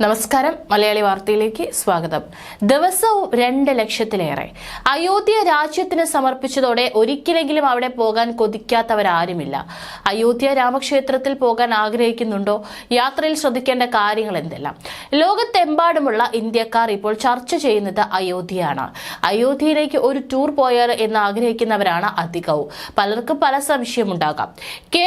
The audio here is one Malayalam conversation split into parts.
നമസ്കാരം. മലയാളി വാർത്തയിലേക്ക് സ്വാഗതം. ദിവസവും രണ്ട് ലക്ഷത്തിലേറെ. അയോധ്യ രാജ്യത്തിന് സമർപ്പിച്ചതോടെ ഒരിക്കലെങ്കിലും അവിടെ പോകാൻ കൊതിക്കാത്തവരാരുമില്ല. അയോധ്യ രാമക്ഷേത്രത്തിൽ പോകാൻ ആഗ്രഹിക്കുന്നുണ്ടോ? യാത്രയിൽ ശ്രദ്ധിക്കേണ്ട കാര്യങ്ങൾ എന്തെല്ലാം? ലോകത്തെമ്പാടുമുള്ള ഇന്ത്യക്കാർ ഇപ്പോൾ ചർച്ച ചെയ്യുന്നത് അയോധ്യയാണ്. അയോധ്യയിലേക്ക് ഒരു ടൂർ പോയാൽ എന്ന് ആഗ്രഹിക്കുന്നവരാണ് അധികവും. പലർക്കും പല സംശയമുണ്ടാകാം.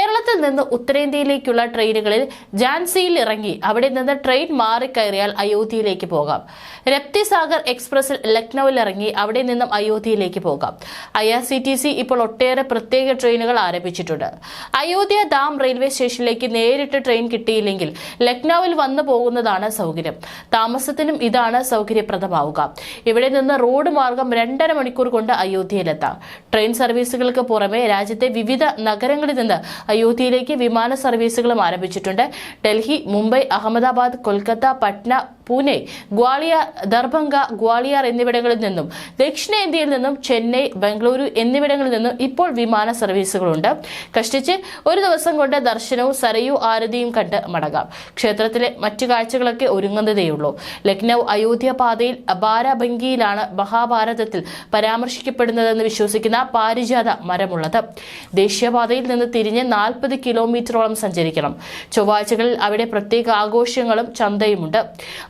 കേരളത്തിൽ നിന്ന് ഉത്തരേന്ത്യയിലേക്കുള്ള ട്രെയിനുകളിൽ ജാൻസിയിൽ ഇറങ്ങി അവിടെ നിന്ന് ട്രെയിൻ മാറിക്കയറിയാൽ അയോധ്യയിലേക്ക് പോകാം. രപ്തിസാഗർ എക്സ്പ്രസിൽ ലക്നൌവിൽ ഇറങ്ങി അവിടെ നിന്നും അയോധ്യയിലേക്ക് പോകാം. I R C T C ഇപ്പോൾ ഒട്ടേറെ പ്രത്യേക ട്രെയിനുകൾ ആരംഭിച്ചിട്ടുണ്ട്. അയോധ്യ ഡാം റെയിൽവേ സ്റ്റേഷനിലേക്ക് നേരിട്ട് ട്രെയിൻ കിട്ടിയില്ലെങ്കിൽ ലക്നൌവിൽ വന്നു പോകുന്നതാണ് സൗകര്യം. താമസത്തിനും ഇതാണ് സൗകര്യപ്രദമാവുക. ഇവിടെ നിന്ന് റോഡ് മാർഗം രണ്ടര മണിക്കൂർ കൊണ്ട് അയോധ്യയിലെത്താം. ട്രെയിൻ സർവീസുകൾക്ക് പുറമെ രാജ്യത്തെ വിവിധ നഗരങ്ങളിൽ നിന്ന് അയോധ്യയിലേക്ക് വിമാന സർവീസുകളും ആരംഭിച്ചിട്ടുണ്ട്. ഡൽഹി മുംബൈ അഹമ്മദാബാദ് കൊൽക്കത്ത പട്ന പൂനെ ഗ്വാളിയർ ദർഭംഗ ഗ്വാളിയർ എന്നിവിടങ്ങളിൽ നിന്നും ദക്ഷിണേന്ത്യയിൽ നിന്നും ചെന്നൈ ബംഗളൂരു എന്നിവിടങ്ങളിൽ നിന്നും ഇപ്പോൾ വിമാന സർവീസുകളുണ്ട്. കഷ്ടിച്ച് ഒരു ദിവസം കൊണ്ട് ദർശനവും സരയു ആരതിയും കണ്ട് മടങ്ങാം. ക്ഷേത്രത്തിലെ മറ്റു കാഴ്ചകളൊക്കെ ഒരുങ്ങുന്നതേയുള്ളൂ. ലക്നൌ അയോധ്യ പാതയിൽ ബാരാബങ്കിയിലാണ് മഹാഭാരതത്തിൽ പരാമർശിക്കപ്പെടുന്നതെന്ന് വിശ്വസിക്കുന്ന പാരിജാത മരമുള്ളത്. ദേശീയപാതയിൽ നിന്ന് തിരിഞ്ഞ് നാൽപ്പത് കിലോമീറ്ററോളം സഞ്ചരിക്കണം. ചൊവ്വാഴ്ചകളിൽ അവിടെ പ്രത്യേക ആഘോഷങ്ങളും ചന്തയുമുണ്ട്.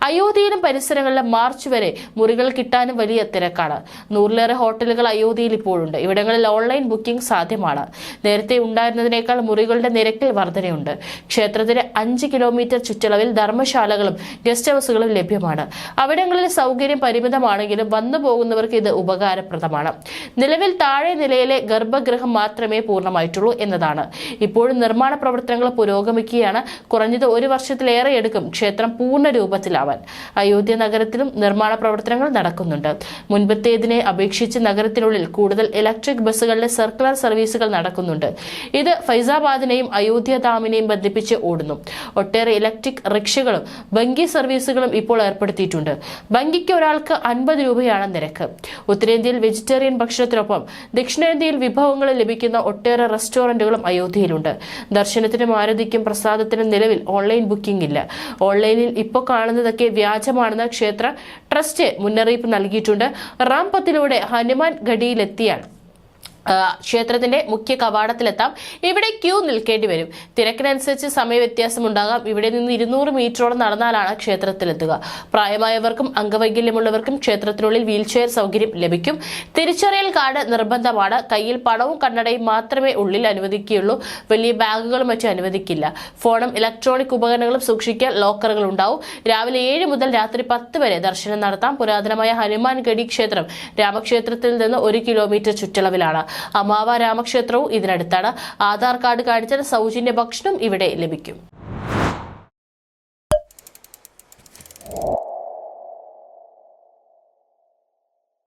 അയോധ്യയിലും പരിസരങ്ങളിലും മാർച്ച് വരെ മുറികൾ കിട്ടാനും വലിയ തിരക്കാണ്. നൂറിലേറെ ഹോട്ടലുകൾ അയോധ്യയിൽ ഇപ്പോഴുണ്ട്. ഇവിടങ്ങളിൽ ഓൺലൈൻ ബുക്കിംഗ് സാധ്യമാണ്. നേരത്തെ ഉണ്ടായിരുന്നതിനേക്കാൾ മുറികളുടെ നിരക്കിൽ വർധനയുണ്ട്. ക്ഷേത്രത്തിന് അഞ്ച് കിലോമീറ്റർ ചുറ്റളവിൽ ധർമ്മശാലകളും ഗസ്റ്റ് ഹൗസുകളും ലഭ്യമാണ്. അവിടങ്ങളിൽ സൗകര്യം പരിമിതമാണെങ്കിലും വന്നു പോകുന്നവർക്ക് ഇത് ഉപകാരപ്രദമാണ്. നിലവിൽ താഴെ നിലയിലെ ഗർഭഗൃഹം മാത്രമേ പൂർണമായിട്ടുള്ളൂ എന്നതാണ്. ഇപ്പോഴും നിർമ്മാണ പ്രവർത്തനങ്ങൾ പുരോഗമിക്കുകയാണ്. കുറഞ്ഞത് ഒരു വർഷത്തിലേറെ എടുക്കും ക്ഷേത്രം പൂർണ രൂപത്തിലാവാൻ അയോധ്യ നഗരത്തിലും നിർമ്മാണ പ്രവർത്തനങ്ങൾ നടക്കുന്നുണ്ട്. മുൻപത്തേതിനെ അപേക്ഷിച്ച് നഗരത്തിനുള്ളിൽ കൂടുതൽ ഇലക്ട്രിക് ബസ്സുകളുടെ സർക്കുലർ സർവീസുകൾ നടക്കുന്നുണ്ട്. ഇത് ഫൈസാബാദിനെയും അയോധ്യ ധാമിനെയും ബന്ധിപ്പിച്ച് ഓടുന്നു. ഒട്ടേറെ ഇലക്ട്രിക് റിക്ഷകളും ബങ്കി സർവീസുകളും ഇപ്പോൾ ഏർപ്പെടുത്തിയിട്ടുണ്ട്. ബങ്കിക്ക് ഒരാൾക്ക് അൻപത് രൂപയാണ് നിരക്ക്. ഉത്തരേന്ത്യയിൽ വെജിറ്റേറിയൻ ഭക്ഷണത്തിനൊപ്പം ദക്ഷിണേന്ത്യയിൽ വിഭവങ്ങൾ ലഭിക്കുന്ന ഒട്ടേറെ റെസ്റ്റോറന്റുകളും അയോധ്യയിലുണ്ട്. ദർശനത്തിനും ആരതിക്കും പ്രസാദത്തിനും നിലവിൽ ഓൺലൈൻ ബുക്കിംഗ് ഇല്ല. ഓൺലൈനിൽ ഇപ്പോൾ കാണുന്നതൊക്കെ വ്യാജമാണെന്ന് ക്ഷേത്ര ട്രസ്റ്റ് മുന്നറിയിപ്പ് നൽകിയിട്ടുണ്ട്. റാം പത്തിലൂടെ ഹനുമാൻ ഗഡിയിലെത്തിയാൽ ആ, ക്ഷേത്രത്തിന്റെ മുഖ്യ കവാടത്തിലെത്താം. ഇവിടെ ക്യൂ നിൽക്കേണ്ടി വരും. തിരക്കിനനുസരിച്ച് സമയവ്യത്യാസം ഉണ്ടാകാം. ഇവിടെ നിന്ന് ഇരുന്നൂറ് മീറ്ററോളം നടന്നാലാണ് ക്ഷേത്രത്തിലെത്തുക. പ്രായമായവർക്കും അംഗവൈകല്യമുള്ളവർക്കും ക്ഷേത്രത്തിനുള്ളിൽ വീൽചെയർ സൗകര്യം ലഭിക്കും. തിരിച്ചറിയൽ കാർഡ് നിർബന്ധമാണ്. കയ്യിൽ പണവും കണ്ണടയും മാത്രമേ ഉള്ളിൽ അനുവദിക്കുകയുള്ളൂ. വലിയ ബാഗുകളും മറ്റും അനുവദിക്കില്ല. ഫോണും ഇലക്ട്രോണിക് ഉപകരണങ്ങളും സൂക്ഷിക്കാൻ ലോക്കറുകൾ ഉണ്ടാവും. രാവിലെ ഏഴ് മുതൽ രാത്രി പത്ത് വരെ ദർശനം നടത്താം. പുരാതനമായ ഹനുമാൻ ഗഡി ക്ഷേത്രം രാമക്ഷേത്രത്തിൽ നിന്ന് ഒരു കിലോമീറ്റർ ചുറ്റളവിലാണ്. അമാവ രാമക്ഷേത്രവും ഇതിനടുത്താണ്. ആധാർ കാർഡ് കാണിച്ചാൽ സൗജന്യ ഭക്ഷണം ഇവിടെ ലഭിക്കും.